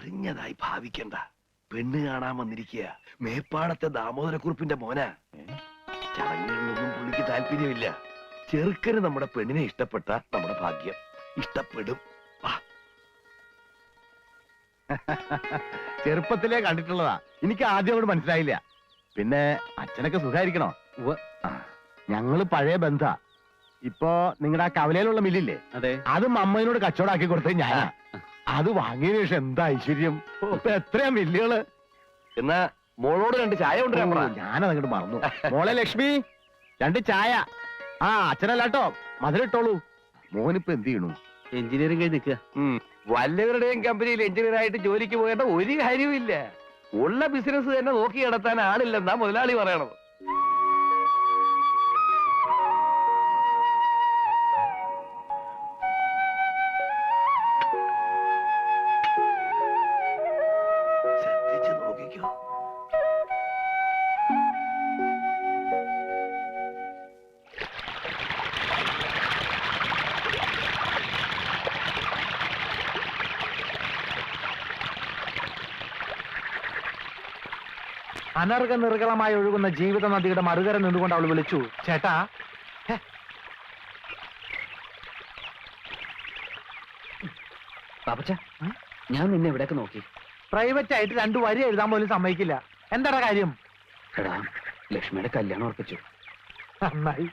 അറിഞ്ഞതായി ഭാവിക്കണ്ട. പെണ്ണ് കാണാൻ വന്നിരിക്കുക മേപ്പാടത്തെ ദാമോദരക്കുറിപ്പിന്റെ മോന. ചടങ്ങുകളിലൊന്നും പുള്ളിക്ക് താല്പര്യമില്ല. ചെറുക്കന് നമ്മുടെ പെണ്ണിനെ ഇഷ്ടപ്പെട്ട നമ്മുടെ ഭാഗ്യം. ഇഷ്ടപ്പെടും. ചെറുപ്പത്തിലേ കണ്ടിട്ടുള്ളതാ. എനിക്ക് ആദ്യം അവിടെ മനസ്സിലായില്ല. പിന്നെ അച്ഛനൊക്കെ സുഖായിരിക്കണോ? ഞങ്ങൾ പഴയ ബന്ധ. ഇപ്പൊ നിങ്ങളുടെ ആ കവലയിലുള്ള മില്ലില്ലേ? അതെ. അതും അമ്മയോട് കച്ചവടാക്കി കൊടുത്തത് ഞാനാ. അത് വാങ്ങിയതിനു ശേഷം എന്താ ഐശ്വര്യം? ഇപ്പൊ എത്രയാ മില്ലുകൾ? എന്നാ മോളോട് രണ്ട് ചായ കൊണ്ടുവരാൻ പറ. ഞാനതങ്ങോട്ട് മറന്നു. മോളെ ലക്ഷ്മി രണ്ട് ചായ. ആ അച്ഛനല്ലാട്ടോ മധുരിട്ടോളൂ മോനിപ്പോ എന്ത് ചെയ്യണു? എഞ്ചിനീയറിംഗ് കഴിഞ്ഞ് നിൽക്കുക. വല്ലവരുടെയും കമ്പനിയിൽ എഞ്ചിനീയർ ആയിട്ട് ജോലിക്ക് പോകേണ്ട ഒരു കാര്യവുമില്ല. ഉള്ള ബിസിനസ് തന്നെ നോക്കി നടത്താൻ ആളില്ലെന്നാ മുതലാളി പറയണത്. അനർഘ നിർഗളമായി ഒഴുകുന്ന ജീവിത നദിയുടെ മറുകര നിന്നുകൊണ്ട് അവൾ വിളിച്ചു ചേട്ടാ പാപ്പച്ച ഞാൻ നിന്നെ എവിടെയൊക്കെ നോക്കി. പ്രൈവറ്റ് ആയിട്ട് രണ്ടു വരി എഴുതാൻ പോലും സമ്മതിക്കില്ല. എന്താടാ കാര്യം? എടാ ലക്ഷ്മിയുടെ കല്യാണം ഉറപ്പിച്ചു. നന്നായി.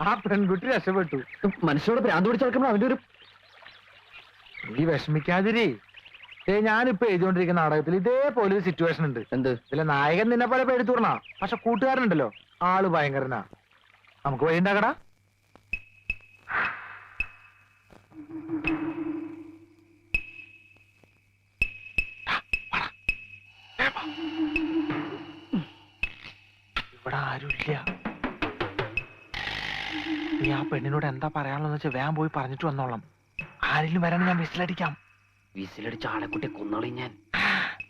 ആ പെൺകുട്ടി രക്ഷപ്പെട്ടു. മനുഷ്യരോട് ഭ്രാന്ത് പിടിച്ചെടുക്കുമ്പോൾ അവന്റെ ഒരു നീ വിഷമിക്കാതിരി. ഏ ഞാനിപ്പോ എഴുതിക്കൊണ്ടിരിക്കുന്ന നാടകത്തിൽ ഇതേപോലെ ഒരു സിറ്റുവേഷൻ ഉണ്ട്. എന്ത്? ഇതിലെ നായകൻ നിന്നെ പോലെ പേടിത്തൂർണാ പക്ഷെ കൂട്ടുകാരനുണ്ടല്ലോ. ആൾ ഭയങ്കരനാ. നമുക്ക് വഴി ഉണ്ടാക്കടാ. ഇവിടെ ആരുമില്ല. നീ ആ പെണ്ണിനോട് എന്താ പറയാനുള്ളതെന്ന് വെച്ചാൽ വേഗം പോയി പറഞ്ഞിട്ട് വന്നോളാം. ആരെങ്കിലും വരാൻ ഞാൻ വിസിലടിക്കാം. വിസിലടിച്ച ആളെക്കുട്ടി കൊന്നോളി ഞാൻ.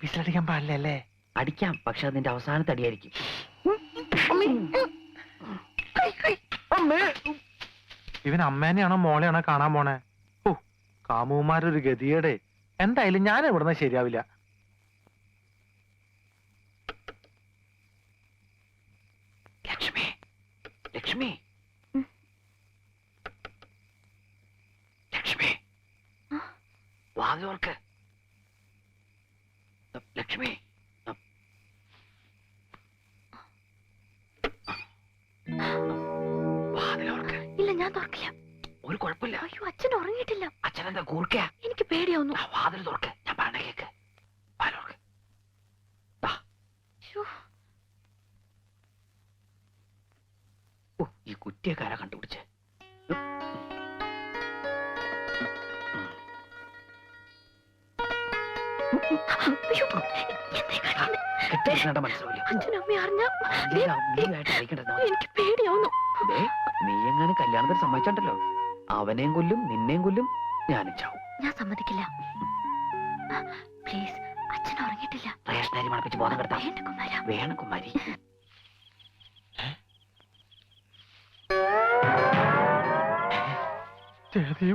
വിസിലടിക്കാൻ പാടില്ലല്ലേ? അടിക്കാം പക്ഷെ അതിന്റെ അവസാനത്തെ അടിയായിരിക്കും. ഇവൻ അമ്മേനെയാണോ മോളെയാണോ കാണാൻ പോണേ? ഓ കാമുമാരൊരു ഗതിയേടെ എന്തായാലും ഞാൻ ഇവിടുന്ന് ശരിയാവില്ല. ലക്ഷ്മി ലക്ഷ്മി ലക്ഷ്മി. ഞാൻ തുറക്കില്ല ഒരു കുഴപ്പമില്ല. അയ്യോ അച്ഛൻ ഉറങ്ങിയിട്ടില്ല. അച്ഛനെന്താ കൂർക്കയാ എനിക്ക് പേടിയാവുന്നു. വാതിൽ തുറക്ക്. മനസ്സിലാവില്ല. അറിഞ്ഞാ എനിക്ക് പേടിയാവുന്നു. നീ എങ്ങനെ കല്യാണത്തിന് സമ്മതിച്ചണ്ടല്ലോ? അവനെയും കൊല്ലും നിന്നെയും കൊല്ലും ഞാനും ചാവും. ഞാൻ സമ്മതിക്കില്ല. പ്ലീസ് അച്ഛൻ ഉറങ്ങിയിട്ടില്ല. റേഷനരി മണപ്പിച്ച് ബോധം കെടുത്താം. വേണ്ട കുമാര. വേണം കുമാരി.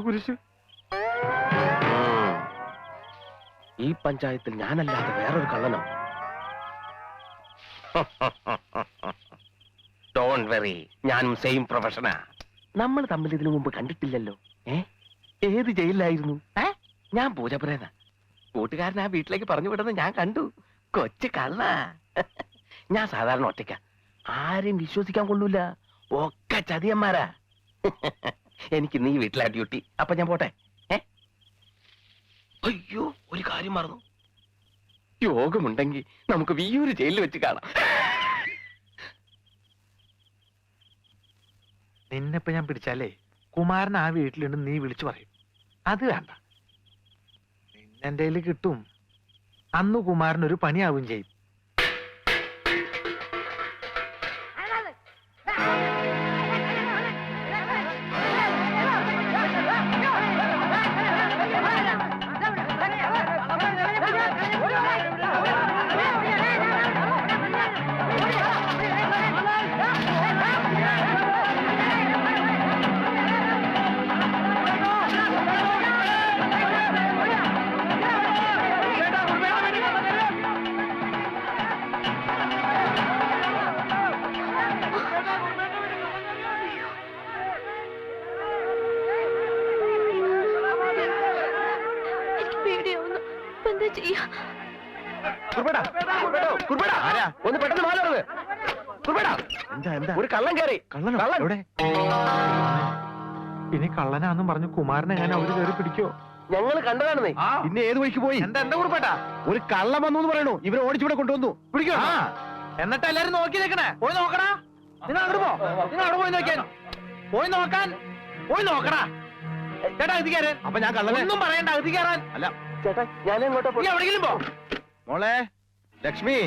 കുരിശ് ഈ പഞ്ചായത്തിൽ ഞാനല്ലാതെ വേറൊരു കള്ളനോ? ഞാനും സെയിം പ്രൊഫഷനാ നമ്മൾ തമ്മിൽ ഇതിനു മുമ്പ് കണ്ടിട്ടില്ലല്ലോ. ഏ? ഏത് ജയിലിലായിരുന്നു? ഞാൻ പൂജപുരേന കൂട്ടുകാരൻ ആ വീട്ടിലേക്ക് പറഞ്ഞു വിടുന്നത് ഞാൻ കണ്ടു. കൊച്ചു കള്ള. ഞാൻ സാധാരണ ഒറ്റയ്ക്ക. ആരെയും വിശ്വസിക്കാൻ കൊള്ളൂല. ഒക്കെ ചതിയന്മാരാ. എനിക്ക് നീ വീട്ടിലാ ഡ്യൂട്ടി അപ്പൊ ഞാൻ പോട്ടെ. അയ്യോ ഒരു കാര്യം മറന്നു. യോഗമുണ്ടെങ്കിൽ നമുക്ക് വിയൂര് ജയിലിൽ വെച്ച് കാണാം. നിന്നെപ്പോ ഞാൻ പിടിച്ചാലേ കുമാരൻ ആ വീട്ടിലുണ്ട് നീ വിളിച്ചു പറയും. അത് വേണ്ട. നിന്നെ കിട്ടും. അന്ന് കുമാരൻ ഒരു പണിയാവും ചെയ്യും. ഒന്ന് പെട്ടെന്ന് എന്താ ഒരു കള്ളൻ. കയറി ഇനി കള്ളനാന്നും പറഞ്ഞു കുമാരനെ ഞാൻ അവർ കയറി പിടിക്കോ? ഞങ്ങൾ കണ്ടതാണെന്നേ പിന്നെ ഏത് വഴിക്ക് പോയി? എന്താ എന്താ കുറിപ്പേട്ടാ ഒരു കള്ളം വന്നു എന്ന് പറയണു. ഇവരെ ഓടിച്ചിവിടെ കൊണ്ടുവന്നു. പിടിക്കോ? എന്നിട്ട് എല്ലാരും നോക്കി നിൽക്കണേ. പോയി നോക്കണാ നിങ്ങൾ അങ്ങോട്ട് പോ. നിങ്ങൾ അവിടെ പോയി നോക്കിയാൻ പോയി നോക്കാൻ. പോയി നോക്കണാ ചേട്ടാ അകത്ത് കയറാൻ അപ്പൊ ഞാൻ കള്ളനെ ഒന്നും പറയണ്ട അകത്ത് കയറാൻ. അല്ല. ചേട്ടാ ഞാൻ എങ്ങോട്ടാ നീ എവിടെയെങ്കിലും പോ. മോളെ ലക്ഷ്മി.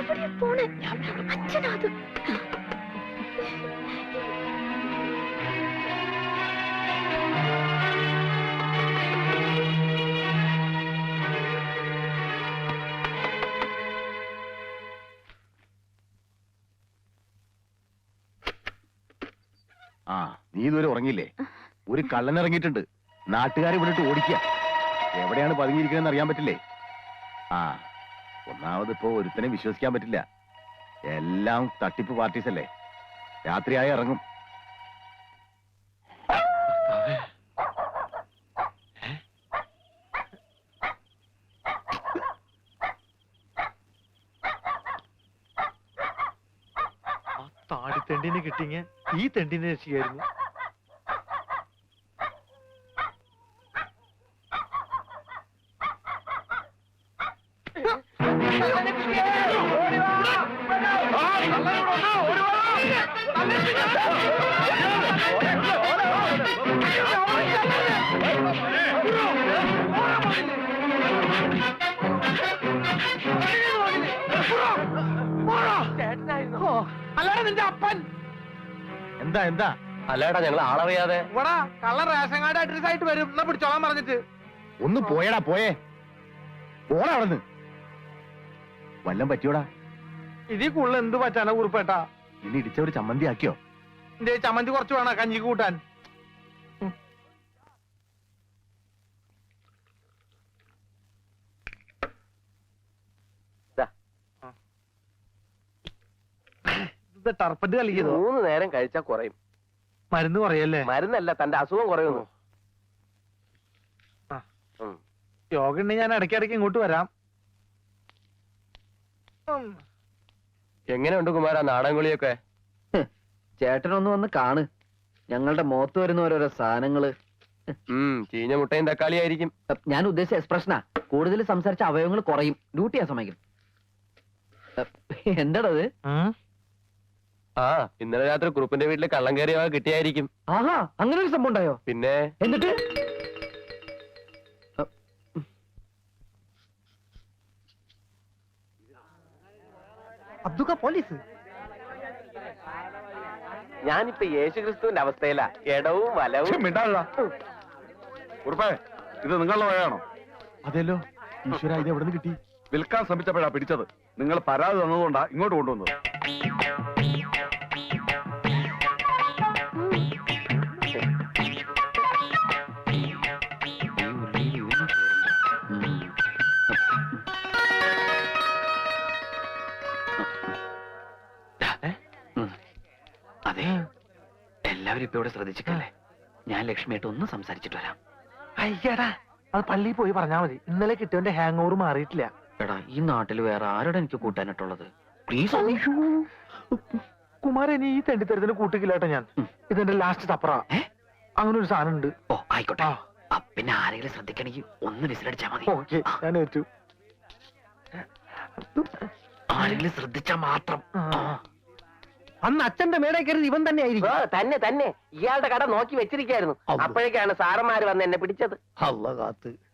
എവിടെയാ പോണേ? അച്ഛനാ അത് ആ നീ ഇതുവരെ ഉറങ്ങിയില്ലേ? ഒരു കള്ളൻ ഇറങ്ങിയിട്ടുണ്ട്. നാട്ടുകാരെ വിട്ടിട്ട് ഓടിക്കുക. എവിടെയാണ് പതുങ്ങിയിരിക്കുന്നതെന്ന് അറിയാൻ പറ്റില്ലേ? ആ ഒന്നാമത് ഇപ്പോ ഒരുത്തനെ വിശ്വസിക്കാൻ പറ്റില്ല. എല്ലാം തട്ടിപ്പ് പാർട്ടീസ് അല്ലേ രാത്രിയായി ഇറങ്ങും. ആ താടി തെണ്ടിനെ കിട്ടിങ്ങ ഈ തെണ്ടിനെ രക്ഷിക്കായിരുന്നു. അല്ലാതെ നിന്റെ അപ്പൻ. എന്താ എന്താ? അല്ലേടാ ഞങ്ങൾ ആളറിയാതെ. ഇവിടെ കള്ള റേഷൻ കാർഡ് അഡ്രസ് ആയിട്ട് വരും. എന്നാ പിടിച്ചോളാൻ പറഞ്ഞിട്ട്. ഒന്ന് പോയടാ പോയേ. പോടാ അവിടുന്ന്. വല്ലം പറ്റിയോടാ? ഇതി കൂടുതൽ എന്ത് പറ്റാനാ കുറിപ്പേട്ടാ? ഇനി ഇടിച്ചവര് ചമ്മന്തി ആക്കിയോ? എന്റെ ചമ്മന്തി കുറച്ച് വേണം കഞ്ഞിക്ക് കൂട്ടാൻ. ഇത് ടർപ്പറ്റ് മൂന്ന് നേരം കഴിച്ചാ കുറയും. മരുന്ന് കുറയല്ലേ? മരുന്നല്ല തന്റെ അസുഖം കുറയുന്നു. യോഗ ഉണ്ടെങ്കിൽ ഞാൻ ഇടയ്ക്കിടയ്ക്ക് ഇങ്ങോട്ട് വരാം. എങ്ങനെയുണ്ട് കുമാര നാടൻകുളിയൊക്കെ ചേട്ടൻ ചേട്ടനൊന്ന് വന്ന് കാണ്. ഞങ്ങളുടെ മുഖത്ത് വരുന്ന ഓരോരോ സാധനങ്ങൾ. ചീഞ്ഞ മുട്ടയും തക്കാളി ആയിരിക്കും. ഞാൻ ഉദ്ദേശിച്ച എക്സ്പ്രഷനാ. കൂടുതൽ സംസാരിച്ച അവയവങ്ങൾ കുറയും. ഡ്യൂട്ടി ആ സമയം എന്താടത്? ആ? ഇന്നലെ രാത്രി ഗ്രൂപ്പിന്റെ വീട്ടിൽ കള്ളം കയറിയ കിട്ടിയായിരിക്കും. ആഹാ അങ്ങനെ ഒരു സംഭവം ഉണ്ടായോ? പിന്നെ? എന്നിട്ട്? അബ്ദുക്ക പോലീസ്. ഞാനിപ്പോ യേശുക്രിസ്തുവിന്റെ അവസ്ഥയിലാ. ഇടവും വലവും. ഉറുപ്പേ ഇത് നിങ്ങളുടെ വഴയാണോ അതെല്ലോ. ഈശ്വര ഇത് എവിടെ നിന്ന് കിട്ടി? വിൽക്കാൻ ശ്രമിച്ചപ്പോഴാ പിടിച്ചത്. നിങ്ങൾ പരാതി തന്നതുകൊണ്ടാ ഇങ്ങോട്ട് കൊണ്ടുവന്നത്. എല്ലാവരും ഇപ്പൊ ഇവിടെ ശ്രദ്ധിച്ചിട്ടല്ലേ? ഞാൻ ലക്ഷ്മിയായിട്ട് ഒന്ന് സംസാരിച്ചിട്ട് വരാം. അയ്യടാ അത് പള്ളിയിൽ പോയി പറഞ്ഞാ മതി. ഇന്നലെ കിട്ടിയവന്റെ ഹാങ് ഓവർ മാറിയിട്ടില്ല. എടാ ഈ നാട്ടിൽ വേറെ ആരോടെ എനിക്ക് കൂട്ടാനായിട്ടുള്ളത്? പ്ലീസ് കുമാരൻ ഈ തെണ്ടിത്തരത്തിന് കൂട്ടിക്കില്ലാട്ടോ ഞാൻ. ഇതെന്റെ ലാസ്റ്റ് തപ്പറ? അങ്ങനെ ഒരു സാധനം ഉണ്ട്. ഓ ആയിക്കോട്ടെ. പിന്നെ ആരെങ്കിലും ശ്രദ്ധിക്കണെങ്കിൽ ഒന്ന് വിസിലടിച്ചാ മതി. ഞാൻ ഏറ്റു ആരെങ്കിലും ശ്രദ്ധിച്ചാ മാത്രം. അന്ന് അച്ഛന്റെ മേടെ കയറി ഇവൻ തന്നെ ആയിരിക്കും തന്നെ തന്നെ. ഇയാളുടെ കട നോക്കി വെച്ചിരിക്കായിരുന്നു. അപ്പോഴേക്കാണ് സാറന്മാര് വന്ന് എന്നെ പിടിച്ചത്.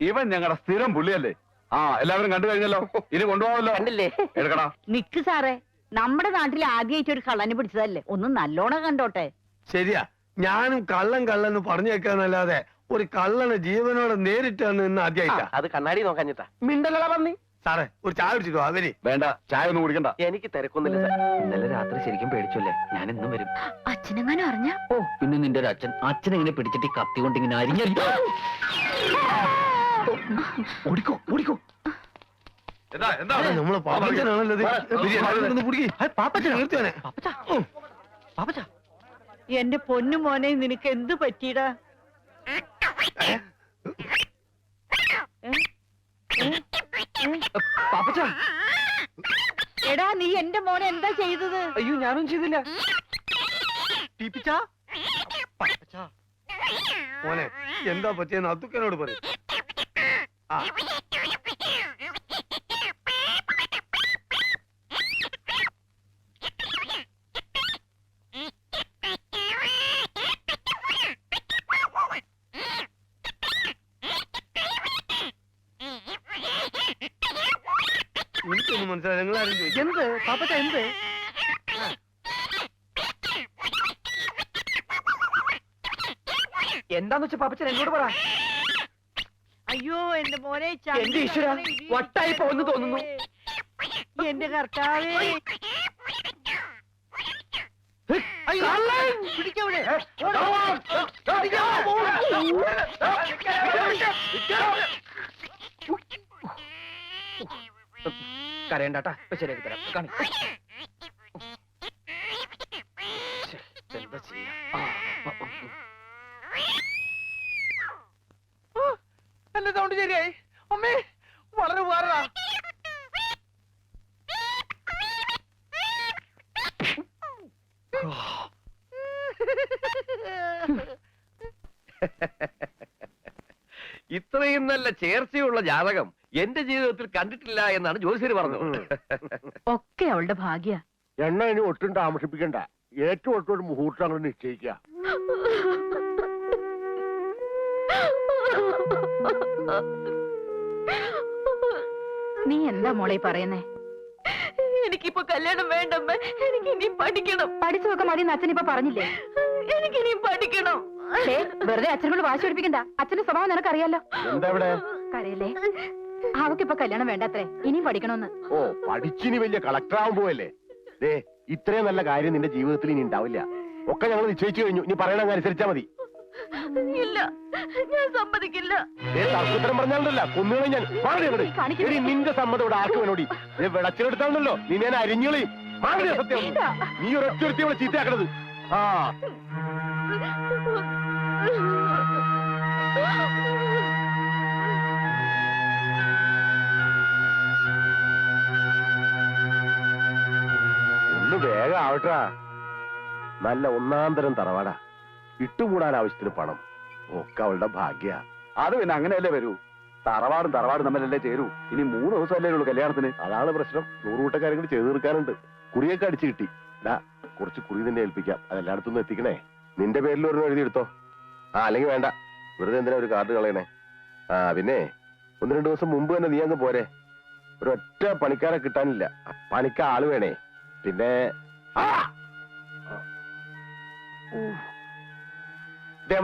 ഇവൻ ഞങ്ങളുടെ സ്ഥിരം പുള്ളിയല്ലേ? ആ എല്ലാവരും കണ്ടു കഴിഞ്ഞല്ലോ. ഇനി കൊണ്ടുപോകാമല്ലോ. കണ്ടില്ലേ? എടുക്കടാ. നിക്ക് സാറേ നമ്മുടെ നാട്ടിൽ ആദ്യമായിട്ട് ഒരു കള്ളനെ പിടിച്ചതല്ലേ? ഒന്ന് നല്ലോണം കണ്ടോട്ടെ. ശരിയാ. ഞാനും കള്ളൻ കള്ളന് പറഞ്ഞേക്കാന്നല്ലാതെ ഒരു കള്ളനെ ജീവനോടെ നേരിട്ട് വന്ന് ഇന്ന് ആദ്യമായിട്ടാ അത് കണ്ണാടി നോക്കാഞ്ഞിട്ടാ മിണ്ടലട പന്നി. സാറേ ഒരു ചായ കുടിച്ചിട്ടോ അവർ വേണ്ട ചായ ഒന്നും കുടിക്കണ്ട. എനിക്ക് തിരക്കൊന്നുമില്ല സാർ. ഇന്നലെ രാത്രി ശരിക്കും പേടിച്ചല്ലേ? ഞാൻ ഇന്നും വരും. അച്ഛനെങ്ങാനും അറിഞ്ഞ? ഓ പിന്നെ നിന്റെ ഒരു അച്ഛൻ. അച്ഛൻ ഇങ്ങനെ പിടിച്ചിട്ട് ഈ കത്തി കൊണ്ട് ഇങ്ങനെ അരിഞ്ഞ ഓടിക്കോ ഓടിക്കോ. എന്താ എന്താ നമ്മൾ പാപ്പച്ചനാണല്ലോ കുടിക്ക്. തീർച്ചയായും. പാപ്പച്ച. എന്റെ പൊന്നു മോനെ നിനക്ക് എന്ത് പറ്റിയടാ? ഏ? പാപ്പച്ച എടാ നീ എന്റെ മോനെ എന്താ ചെയ്തത്? അയ്യോ ഞാനും ചെയ്തില്ല. ടീപ്പിച്ചാ മോനെ എന്താ പറ്റിയെന്ന് അതുക്കനോട് പറയും. ആ. മനസ്സിലായി നിങ്ങളാരും ചോദിച്ചു എന്ത് പാപ്പച്ച എന്ത് എന്താന്ന് വെച്ചാ പാപ്പച്ചൻ എന്നോട് പറ അയ്യോ എന്റെ മോനെ എന്റെ ഈശ്വരാ, വട്ടായി പോകുന്നു തോന്നുന്നു. എന്റെ കർത്താവേ പിടിക്കവിടെ കരയണ്ടാട്ടാ. ഇപ്പൊ ശരിയാക്കി തരാം. കാണി എന്താ ചെയ്യാ. എന്റെ സൗണ്ട് ശരിയായി. അമ്മേ വളരെ ഉപകാരടാ ഇത്രയും നല്ല ചേർച്ചയുള്ള ജാതകം എന്റെ ജീവിതത്തിൽ കണ്ടിട്ടില്ല എന്നാണ് ജ്യോതിഷര് പറഞ്ഞത്. ഒക്കെ അവളുടെ ഭാഗ്യ. എണ്ണ ഇനി ഒട്ടും താമസിപ്പിക്കണ്ട. ഏറ്റവും ഒട്ടും ഒരു മുഹൂർത്തം അങ്ങനെ നിശ്ചയിക്കുക. നീ എന്താ മോളെ പറയുന്നേ? എനിക്കിപ്പോ കല്യാണം വേണ്ടമ്മ. എനിക്ക് ഇനി പഠിക്കണം. പഠിച്ചു നോക്കാൻ മതി അച്ഛൻ ഇപ്പൊ പറഞ്ഞില്ലേ? എനിക്ക് ഇനിയും പഠിക്കണം വെറുതെ അച്ഛനോട് വാശി പിടിപ്പിക്കണ്ട. അച്ഛന്റെ സ്വഭാവം നിനക്കറിയാലോ. എന്താ ഇവിടെ? കരയല്ലേ? അവക്കിപ്പൊ കല്യാണം വേണ്ടത്രേ? ഇനിയും പഠിക്കണമെന്ന് ഓ പഠിച്ചിനി വലിയ കളക്ടർ ആവാൻ പോവല്ലേ? ദേ ഇത്രയും നല്ല കാര്യം നിന്റെ ജീവിതത്തിൽ ഇനി ഉണ്ടാവില്ല. ഒക്കെ ഞങ്ങൾ നിശ്ചയിച്ചു കഴിഞ്ഞു. ഇനി പറയണ അനുസരിച്ചാ മതി. ഇല്ല ഞാൻ സമ്മതിക്കില്ല. ഏ തർക്കുത്തരം പറഞ്ഞാലല്ല കൊന്നുകളെ ഞാൻ അങ്ങട്. എടി നിന്റെ സമ്മതം ഇവിടെ ആർക്ക് വേണോടി. ഏ വിളച്ചിലെടുത്താണല്ലോ നീ ഞാൻ അരിഞ്ഞുകളയും. മാറി സത്യം. നീ ഒരൊറ്റ ഒരുത്തി ഇവിടെ ചീത്തയാക്കണത്. ആ. വേഗം ആവട്ടാ നല്ല ഒന്നാന്തരം തരം തറവാടാ. ഇട്ടുകൂടാൻ ആവശ്യത്തിന് പണം. ഒക്കെ അവളുടെ ഭാഗ്യ. അത് പിന്നെ അങ്ങനെയല്ലേ വരൂ? തറവാടും തറവാടും തമ്മിലല്ലേ ചേരൂ? ഇനി മൂന്ന് ദിവസമല്ലേ ഉള്ളൂ കല്യാണത്തിന്. അതാണ് പ്രശ്നം. നൂറുകൂട്ടക്കാരും കൂടി ചെയ്തു തീർക്കാനുണ്ട്. കുറിയൊക്കെ അടിച്ചു കിട്ടി. ഡാ കുറച്ച് കുറി തന്നെ ഏൽപ്പിക്കാം. അതെല്ലായിടത്തും എത്തിക്കണേ. നിന്റെ പേരിൽ ഒരു എഴുതി എടുത്തോ ആ അല്ലെങ്കിൽ വേണ്ട. വെറുതെ എന്തിനാ ഒരു കാർഡ് കളയണേ? ആ പിന്നെ ഒന്ന് രണ്ട് ദിവസം മുമ്പ് തന്നെ നീ അങ്ങ് പോരെ. ഒരൊറ്റ പണിക്കാരെ കിട്ടാനില്ല. പണിക്ക ആൾ വേണേ. പിന്നെ ആ!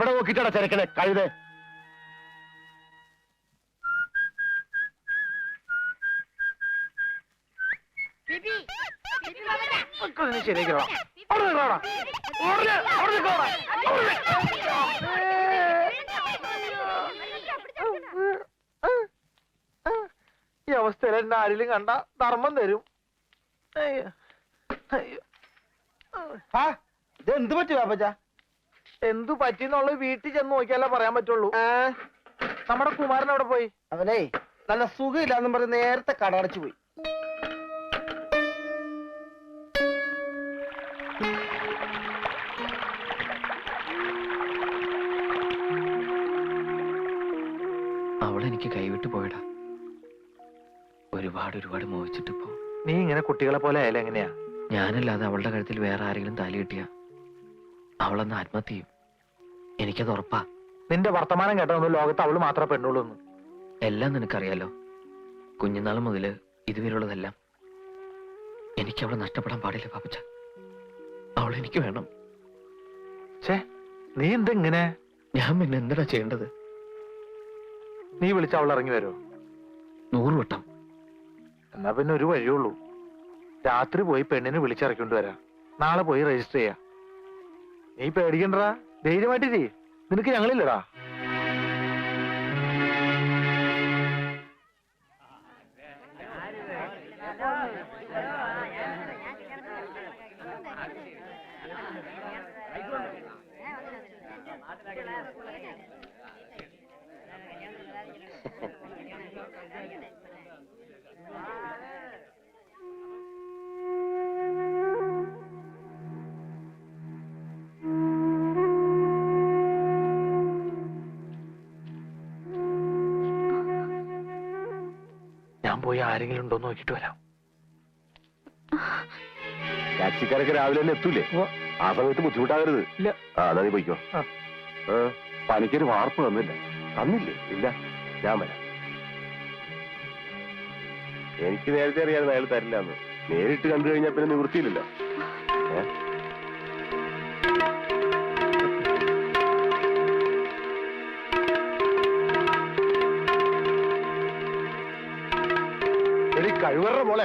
നോക്കിട്ടാ ചെരക്കണേ കഴുതേ. നിൽക്കോടാ ഈ അവസ്ഥയിൽ എന്നെ ആരെങ്കിലും കണ്ട ധർമ്മം തരും. അയ്യോ. അയ്യോ. എന്ത് പറ്റി പാപ്പച്ച എന്തു പറ്റിന്നുള്ളത് വീട്ടിൽ ചെന്ന് നോക്കിയാലേ പറയാൻ പറ്റുള്ളൂ. നമ്മുടെ കുമാരൻ അവിടെ പോയി? അവനെ നല്ല സുഖമില്ലാന്നും പറഞ്ഞ് നേരത്തെ കടടച്ചു പോയി. എനിക്ക് കൈവിട്ട് പോയടാ. ഒരുപാട് ഒരുപാട് മോഹിച്ചിട്ടിപ്പോ. നീ ഇങ്ങനെ കുട്ടികളെ പോലെ ആയാലും എങ്ങനെയാ? ഞാനല്ലാതെ അവളുടെ കഴുത്തിൽ വേറെ ആരെങ്കിലും താലി കിട്ടിയ? അവളെന്ന് ആത്മഹത്യ ചെയ്യും. എനിക്കത് ഉറപ്പാ. നിന്റെ വർത്തമാനം കേട്ടതൊന്നും ലോകത്ത് അവൾ മാത്രമേ പെണ്ണുള്ളൂ എന്ന്. എല്ലാം നിനക്കറിയാലോ. കുഞ്ഞുനാൾ മുതൽ ഇതുവരെയുള്ളതെല്ലാം എനിക്ക് അവളെ നഷ്ടപ്പെടാൻ പാടില്ല പാപ്പച്ച. അവൾ എനിക്ക് വേണം. ഛേ നീ എന്തെങ്ങനെ? ഞാൻ പിന്നെ എന്താ ചെയ്യേണ്ടത്? നീ വിളിച്ച അവൾ ഇറങ്ങി വരുമോ നൂറ് വട്ടം. എന്നാ പിന്നെ ഒരു വഴിയുള്ളൂ രാത്രി പോയി പെണ്ണിനെ വിളിച്ചിറക്കിക്കൊണ്ട് വരാം. നാളെ പോയി രജിസ്റ്റർ ചെയ്യാം. നീ പേടിക്കണ്ടടാ. ധൈര്യമായിട്ട് ചെയ് നിനക്ക് ഞങ്ങളില്ലടാ. Thank you. ആരെങ്കിലും ഉണ്ടോ നോക്കിട്ട് വരാം. ടാക്സിക്കാരൊക്കെ രാവിലെ തന്നെ എത്തൂലേ? ആ സമയത്ത് ബുദ്ധിമുട്ടാകരുത്. ഇല്ല. ആ എന്നാ നീ പോയിക്കോ. പണിക്കൊരു വാർപ്പ് തന്നില്ല. തന്നില്ലേ? ഇല്ല. ഞാൻ വരാം. എനിക്ക് നേരത്തെ അറിയാതെ അയാൾ തരില്ല എന്ന് നേരിട്ട് കണ്ടു കഴിഞ്ഞാൽ പിന്നെ നിവൃത്തിയില്ലല്ലോ.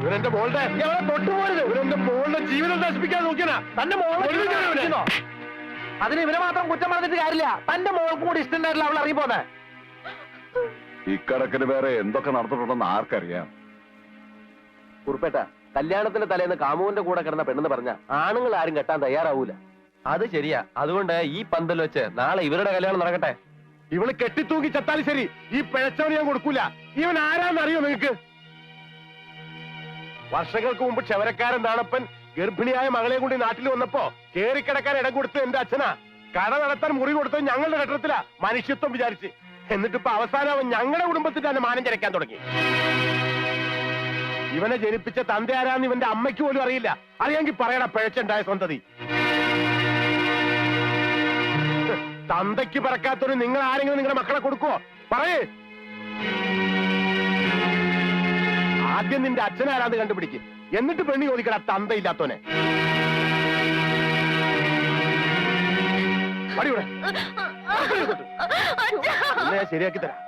ഇവരെന്റെ മോളുടെ? തൊട്ടുപോരുത് ഇവരെന്റെ മോളുടെ ജീവിതം നശിപ്പിക്കാൻ നോക്കിയാ തന്റെ മോളെ അതിന് ഇവരെ മാത്രം കുറ്റം പറഞ്ഞിട്ട് കാര്യമില്ല. തന്റെ മോൾക്കും കൂടി ഇഷ്ടണ്ടായിട്ടില്ല അവൾ ഇറങ്ങി പോന്നെ. ഇക്കണക്കിന് വേറെ എന്തൊക്കെ നടന്നിട്ടുണ്ടെന്ന് ആർക്കറിയാം? കുറുപ്പേട്ട കല്യാണത്തിന്റെ തലേന്ന് കാമുവിന്റെ കൂടെ കിടന്ന പെണ്ണെന്ന് പറഞ്ഞ ആണുങ്ങൾ ആരും കെട്ടാൻ തയ്യാറാവൂല. അത് ശരിയാ. അതുകൊണ്ട് ഈ പന്തൽ വെച്ച് നാളെ ഇവരുടെ കല്യാണം നടക്കട്ടെ. ഇവൾ കെട്ടിത്തൂക്കി ചത്താലും ശരി ഈ പിഴച്ചവന് ഞാൻ കൊടുക്കൂല. ഇവൻ ആരാന്നറിയോ നിങ്ങക്ക്? വർഷങ്ങൾക്ക് മുമ്പ് ക്ഷവരക്കാരൻ നാണപ്പൻ ഗർഭിണിയായ മകളെ കൂടി നാട്ടിൽ വന്നപ്പോ കേറിക്കിടക്കാൻ ഇടം കൊടുത്ത് എന്റെ അച്ഛനാ. കട നടത്താൻ മുറി കൊടുത്തത് ഞങ്ങളുടെ ഘട്ടത്തിലാ മനുഷ്യത്വം വിചാരിച്ച്. എന്നിട്ട് ഇപ്പൊ അവസാനം അവൻ ഞങ്ങളുടെ കുടുംബത്തിൽ തന്നെ മാനം ചരക്കാൻ തുടങ്ങി. ഇവനെ ജനിപ്പിച്ച തന്റെ ആരാന്ന് ഇവന്റെ അമ്മയ്ക്ക് പോലും അറിയില്ല. അറിയാമെങ്കിൽ പറയണ പിഴച്ചുണ്ടായ സ്വന്തതി തന്തയ്ക്ക് പറക്കാത്തൊരു നിങ്ങൾ ആരെങ്കിലും നിങ്ങളുടെ മക്കളെ കൊടുക്കുവോ? പറയേ. ആദ്യം നിന്റെ അച്ഛനാരാന്ന് കണ്ടുപിടിക്കും. എന്നിട്ട് പെണ്ണി ചോദിക്കട തന്തയില്ലാത്തോനെ. ശരിയാക്കി തരാം.